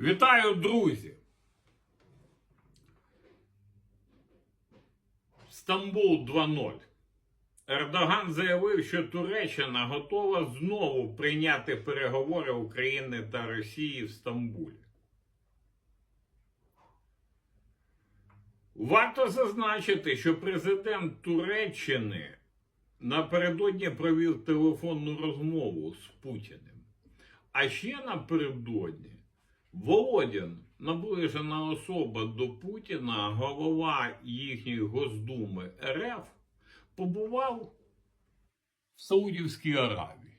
Вітаю, друзі! Стамбул 2.0. Ердоган заявив, що Туреччина готова знову прийняти переговори України та Росії в Стамбулі. Варто зазначити, що президент Туреччини напередодні провів телефонну розмову з Путіним. А ще напередодні Володін, наближена особа до Путіна, голова їхньої Госдуми РФ, побував в Саудівській Аравії.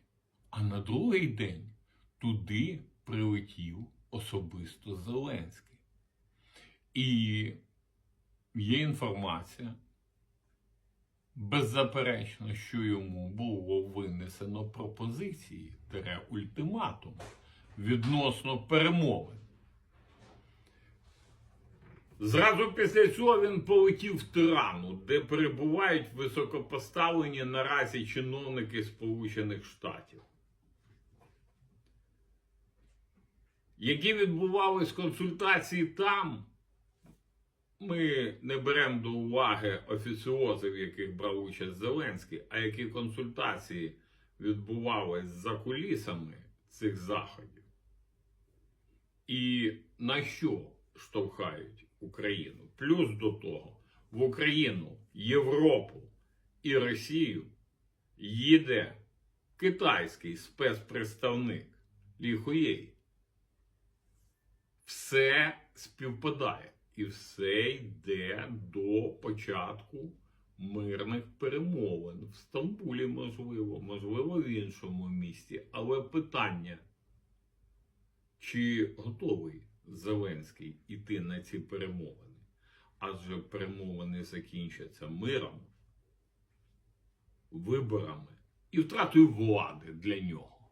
А на другий день туди прилетів особисто Зеленський. І є інформація, беззаперечно, що йому було винесено пропозиції тере ультиматум відносно перемовин. Зразу після цього він полетів в Тирану, де перебувають високопоставлені наразі чиновники Сполучених Штатів. Які відбувались консультації там, ми не беремо до уваги офіціозів, яких брав участь Зеленський, а які консультації відбувались за кулісами цих заходів. І на що штовхають Україну? Плюс до того, в Україну, Європу і Росію їде китайський спецпредставник Лі Хуєй. Все співпадає і все йде до початку мирних перемовин в Стамбулі, можливо, можливо, в іншому місті. Питання, чи готовий Зеленський іти на ці перемовини? Адже перемовини закінчаться миром, виборами і втратою влади для нього.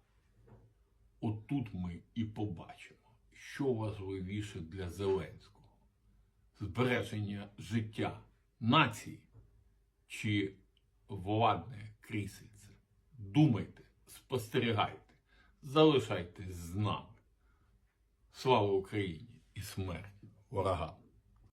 От тут ми і побачимо, що важливіше для Зеленського збереження життя нації чи владне крісельце. Думайте, спостерігайте, залишайтесь з нами. Слава Україні і смерть ворогам!